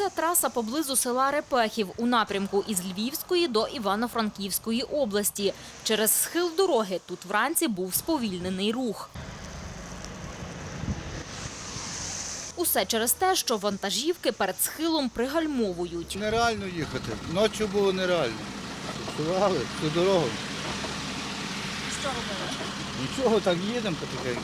Це траса поблизу села Репехів у напрямку із Львівської до Івано-Франківської області. Через схил дороги тут вранці був сповільнений рух. Усе через те, що вантажівки перед схилом пригальмовують. Нереально їхати. Ночі було нереально. Сували всю дорогу. Що робили? Нічого, так їдемо потихеньку.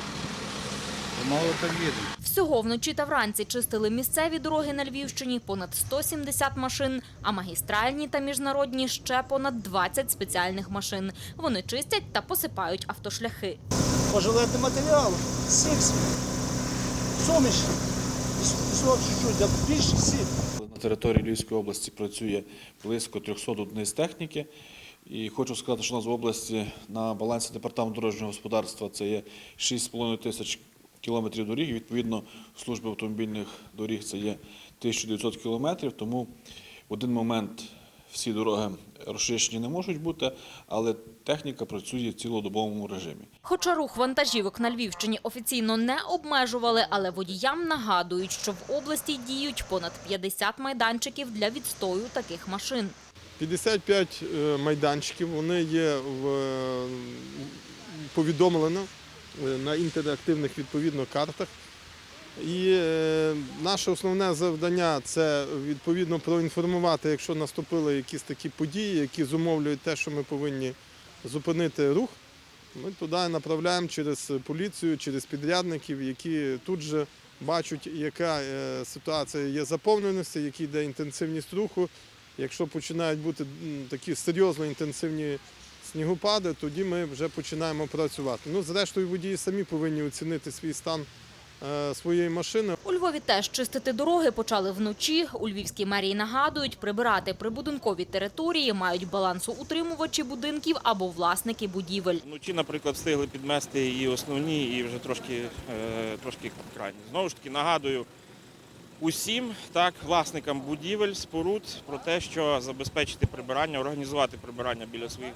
Їдемо. Всього вночі та вранці чистили місцеві дороги на Львівщині понад 170 машин, а магістральні та міжнародні ще понад 20 спеціальних машин. Вони чистять та посипають автошляхи. Пожелательный материал, сікс, суміш, пішло чуть-чуть, а більше сік. На території Львівської області працює близько 300 одиниць техніки. І хочу сказати, що у нас в області на балансі департаменту дорожнього господарства це є 6,5 тисяч кілометрів доріг. Відповідно, служби автомобільних доріг це є 1900 кілометрів. Тому в один момент всі дороги розчищені не можуть бути, але техніка працює в цілодобовому режимі. Хоча рух вантажівок на Львівщині офіційно не обмежували, але водіям нагадують, що в області діють понад 50 майданчиків для відстою таких машин. 55 е, майданчиків, вони є в, повідомлено на інтерактивних відповідно картах. І е, наше основне завдання це відповідно проінформувати, якщо наступили якісь такі події, які зумовлюють те, що ми повинні зупинити рух. Ми туди направляємо через поліцію, через підрядників, які тут же бачать, яка е, ситуація є заповненості, який йде інтенсивність руху. Якщо починають бути такі серйозно інтенсивні снігопади, тоді ми вже починаємо працювати. Ну, зрештою, водії самі повинні оцінити свій стан е, своєї машини. У Львові теж чистити дороги почали вночі. У Львівській мерії нагадують, прибирати прибудинкові території мають балансоутримувачі будинків або власники будівель. Вночі, наприклад, встигли підмести і основні, і вже трошки, е, трошки крайні. Знову ж таки, нагадую усім, так, власникам будівель, споруд про те, що забезпечити прибирання, організувати прибирання біля своїх,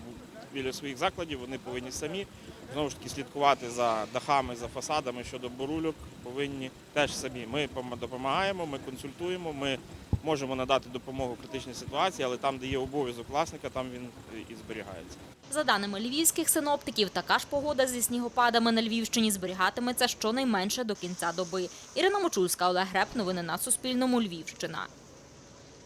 біля своїх закладів, вони повинні самі. Знову ж таки, слідкувати за дахами, за фасадами щодо бурульок повинні теж самі. Ми пом- допомагаємо, ми консультуємо, ми можемо надати допомогу в критичній ситуації, але там, де є обов'язок власника, там він і зберігається. За даними львівських синоптиків, така ж погода зі снігопадами на Львівщині зберігатиметься щонайменше до кінця доби. Ірина Мочульська, Олег Греб. Новини на Суспільному. Львівщина.